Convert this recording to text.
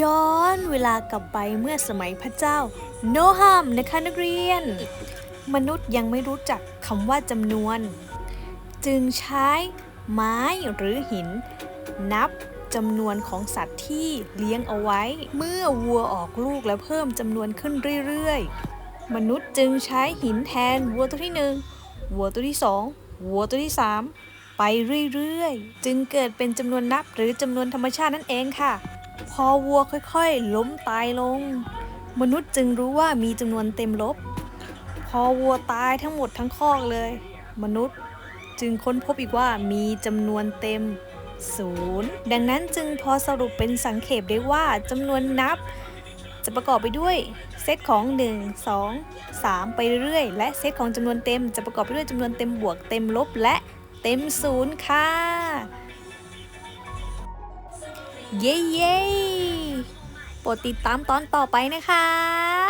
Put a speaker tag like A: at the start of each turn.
A: ย้อนเวลากลับไปเมื่อสมัยพระเจ้า โนฮัมนะคะนักเรียน มนุษย์ยังไม่รู้จักคำว่าจำนวน จึงใช้ไม้หรือหิน นับจำนวนของสัตว์ที่เลี้ยงเอาไว้ เมื่อวัวออกลูกและเพิ่มจำนวนขึ้นเรื่อยๆ มนุษย์จึงใช้หินแทนวัวตัวที่หนึ่งวัวตัวที่สองวัวตัวที่สามไปเรื่อยๆ จึงเกิดเป็นจำนวนนับหรือจำนวนธรรมชาตินั่นเองค่ะ พอวัวค่อยๆ ล้มตายลง มนุษย์จึงรู้ว่ามีจำนวนเต็มลบ พอวัวตายทั้งหมดทั้งคอกเลย มนุษย์จึงค้นพบอีกว่ามีจำนวนเต็มศูนย์ดังนั้นจึงพอสรุปเป็นสังเขปได้ว่าจำนวนนับ จะประกอบไปด้วยเซตของ 1 2 3 ไปเรื่อยและเซตของจำนวนเต็มจะประกอบไปด้วยจำนวนเต็มบวกเต็มลบและเต็มศูนย์ค่ะ เย้เย้โปรดติดตามตอนต่อไปนะคะ